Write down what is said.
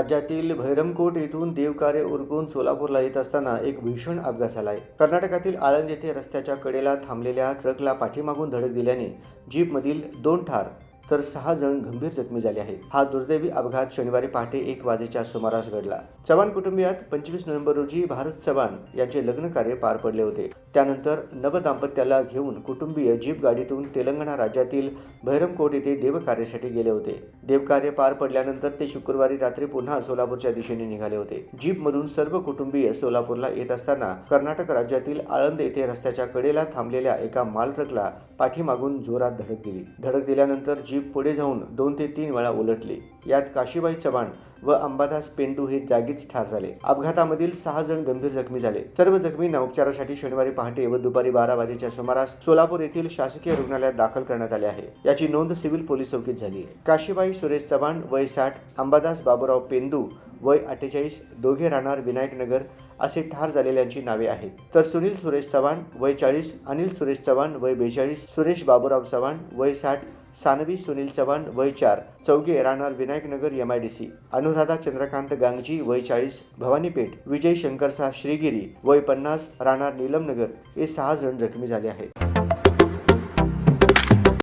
राज्यातील भैरमकोट येथून देवकार्य उरकून सोलापूरला येत असताना एक भीषण अपघात झालाय कर्नाटकातील आळंद येथे रस्त्याच्या कडेला थांबलेल्या ट्रकला पाठीमागून धडक दिल्याने जीपमधील दोन ठार तर सहा जण गंभीर जखमी झाले आहेत. हा दुर्दैवी अपघात शनिवारी पहाटे एक वाजेच्या सुमारास घडला. चव्हाण कुटुंबियात पंचवीस नोव्हेंबर रोजी भारत चव्हाण यांचे लग्न कार्य पार पडले होते. त्यानंतर नवदाम्पत्याला घेऊन कुटुंबीय जीप गाडीतून तेलंगणा राज्यातील भैरमकोट येथे देवकार्यासाठी गेले होते. देवकार्य पार पडल्यानंतर ते शुक्रवारी रात्री पुन्हा सोलापूरच्या दिशेने निघाले होते. जीपमधून सर्व कुटुंबीय सोलापूरला येत असताना कर्नाटक राज्यातील आळंद येथे रस्त्याच्या कडेला थांबलेल्या एका माल ट्रकला पाठीमागून जोरात धडक दिली. धडक दिल्यानंतर जीप पुढे जाऊन दोन ते तीन वेळा उलटली. यात काशीबाई चव्हाण व अंबादास पेंडू हे जागीच ठार झाले. अपघातामधील सहा जण गंभीर जखमी झाले. सर्व जखमींना उपचारासाठी शनिवारी पहाटे व दुपारी बारा वाजेच्या सुमारास सोलापूर येथील शासकीय रुग्णालयात दाखल करण्यात आले आहे. याची नोंद सिव्हिल पोलीस चौकीत झाली आहे. काशीबाई सुरेश चव्हाण वय साठ अंबादास बाबूराव पेंदू वय अठ्ठेचाळीस दोघे राहणार विनायकनगर असे ठार झालेल्यांची नावे आहेत. तर सुनील सुरेश चव्हाण वय चाळीस अनिल सुरेश चव्हाण वय बेचाळीस सुरेश बाबूराव चव्हाण वय साठ सानवी सुनील चव्हाण वय चार चौघे राहणार Vinayaknagar M I D C Anuradha Chandrakant Gangji वय चाळीस भवानीपेठ विजय शंकरसा श्रीगिरी वय पन्नास राहणार नीलमनगर हे सहा जण जखमी झाले आहेत.